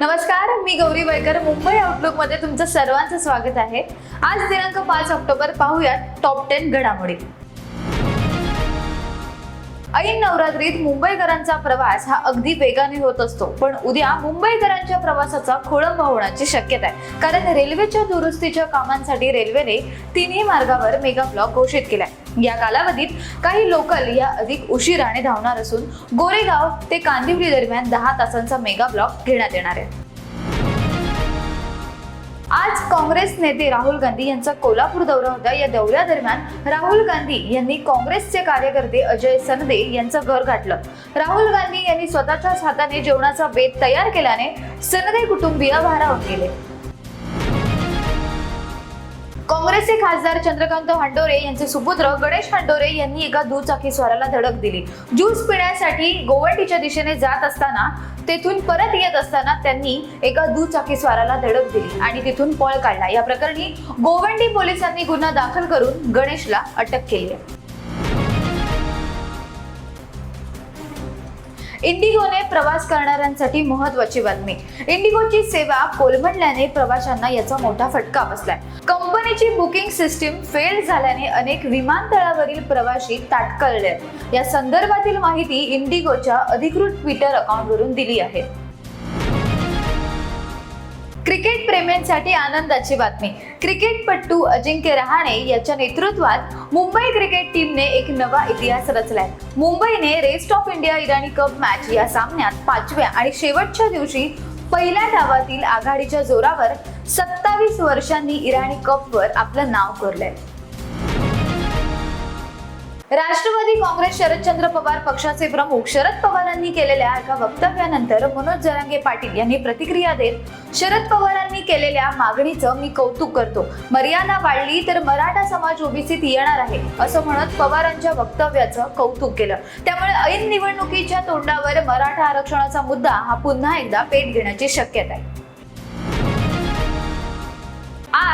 नमस्कार मी गौरी वैकर मुंबई आउटलुकमध्ये तुमचं सर्वांचं स्वागत आहे. आज दिनांक पाच ऑक्टोबर पाहूयात टॉप टेन घडामोडी. ऐन नवरात्रीत मुंबईकरांचा प्रवास हा अगदी वेगाने होत असतो. पण उद्या मुंबईकरांच्या प्रवासाचा खोळंब होण्याची शक्यता आहे. कारण रेल्वेच्या दुरुस्तीच्या कामांसाठी रेल्वेने तिन्ही मार्गावर मेगा ब्लॉक घोषित केलाय. या कालावधीत काही लोकल या अधिक उशिराने धावणार असून गोरेगाव ते कांदिवली दरम्यान दहा तासांचा मेगा ब्लॉक घेण्यात येणार आहे. आज काँग्रेस नेते राहुल गांधी यांचा कोल्हापूर दौरा होता. या दौऱ्यादरम्यान राहुल गांधी यांनी काँग्रेसचे कार्यकर्ते अजय सनदे यांचं घर गाठलं. राहुल गांधी यांनी स्वतःच्याच हाताने जेवणाचा बेत तयार केल्याने सनदे कुटुंबीय भारावून गेले. काँग्रेसचे खासदार चंद्रकांत हंडोरे यांचे सुपुत्र गणेश हंडोरे यांनी एका दुचाकीस्वाराला धडक दिली. ज्यूस पिण्यासाठी गोवंडीच्या दिशेने जात असताना तेथून परत येत असताना त्यांनी एका दुचाकीस्वाराला धडक दिली आणि तिथून पळ काढला. या प्रकरणी गोवंडी पोलिसांनी गुन्हा दाखल करून गणेशला अटक केली आहे. इंडिगोने प्रवास करणाऱ्यांसाठी महत्वाची बातमी. इंडिगोची सेवा कोलमडल्याने प्रवाशांना याचा मोठा फटका बसलाय. कंपनीची बुकिंग सिस्टीम फेल झाल्याने अनेक विमानतळावरील प्रवासी ताटकळले. या संदर्भातील माहिती इंडिगोच्या अधिकृत ट्विटर अकाउंटवरून दिली आहे. क्रिकेट प्रेमींसाठी आनंदाची बातमी. क्रिकेटपटू अजिंक्य रहाणे याच्या नेतृत्वात मुंबई क्रिकेट टीमने एक नवा इतिहास रचलाय. मुंबईने rest of India Irani cup match या सामन्यात पाचव्या आणि शेवटच्या दिवशी पहिल्या डावातील आघाडीच्या जोरावर सत्तावीस वर्षांनी इराणी कपवर आपलं नाव कोरलंय. राष्ट्रवादी काँग्रेस शरदचंद्र पवार पक्षाचे प्रमुख शरद पवारांनी केलेल्या एका वक्तव्यानंतर मनोज जरांगे पाटील यांनी प्रतिक्रिया देत शरद पवारांनी केलेल्या मागणीचं मी कौतुक करतो. मर्यादा वाढली तर मराठा समाज ओबीसीत येणार आहे असं म्हणत पवारांच्या वक्तव्याचं कौतुक केलं. त्यामुळे ऐन निवडणुकीच्या तोंडावर मराठा आरक्षणाचा मुद्दा हा पुन्हा एकदा पेट घेण्याची शक्यता आहे.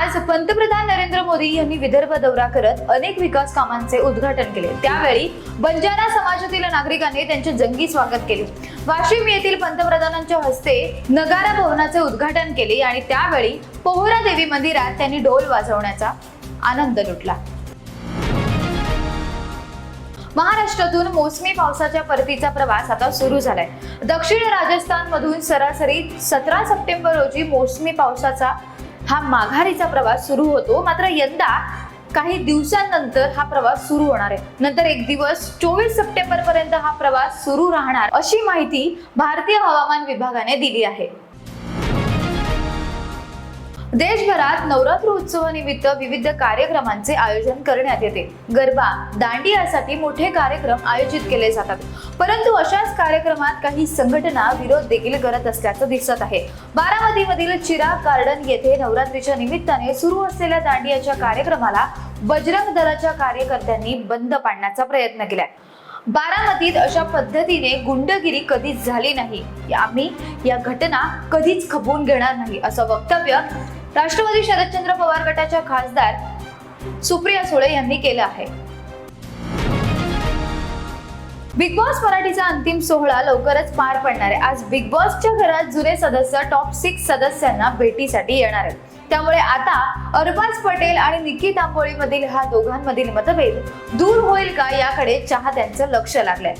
आज पंतप्रधान नरेंद्र मोदी यांनी विदर्भ दौरा करत अनेक विकास कामांचे उद्घाटन केले. त्यावेळी बंजारा समाजातील नागरिकांनी त्यांचे जंगी स्वागत केले. वाशिम येथील पंतप्रधानांच्या हस्ते नगारा भवनाचे उद्घाटन केले आणि त्यावेळी पोहरा देवी मंदिरात त्यांनी ढोल वाजवण्याचा आनंद लुटला. महाराष्ट्रातून मोसमी पावसाच्या परतीचा प्रवास आता सुरू झालाय. दक्षिण राजस्थान मधून सरासरी सतरा सप्टेंबर रोजी मोसमी पावसाचा हा माघारीचा प्रवास सुरू होतो. मात्र यंदा काही दिवसांनंतर हा प्रवास सुरू होणार आहे. नंतर एक दिवस चोवीस सप्टेंबर पर्यंत हा प्रवास सुरू राहणार अशी माहिती भारतीय हवामान विभागाने दिली आहे. देशभरात नवरात्र उत्सवानिमित्त विविध कार्यक्रमांचे आयोजन करण्यात येते. गरबा दांडियासाठी मोठे कार्यक्रम आयोजित केले जातात. परंतु अशाच कार्यक्रमात काही संघटना विरोध देखील करत असल्याचं दिसत आहे. बारामतीमधील चिराग गार्डन येथे नवरात्रीच्या निमित्ताने सुरू असलेल्या दांडियाच्या कार्यक्रमाला बजरंग दलाच्या कार्यकर्त्यांनी बंद पाडण्याचा प्रयत्न केलाय. बारामतीत अशा पद्धतीने गुंडगिरी कधीच झाली नाही. आम्ही या घटना कधीच खपवून घेणार नाही असं वक्तव्य राष्ट्रवादी शरदचंद्र पवार गटाच्या खासदार सुप्रिया सुळे यांनी केलं आहे. बिग बॉस मराठीचा अंतिम सोहळा लवकरच पार पडणार आहे. आज बिग बॉसच्या घरात जुने सदस्य टॉप सिक्स सदस्यांना भेटीसाठी येणार आहेत. त्यामुळे आता अरबाज पटेल आणि निकी तांबोळी मधील हा दोघांमधील मतभेद दूर होईल का याकडे चाहत्यांचं लक्ष लागलंय.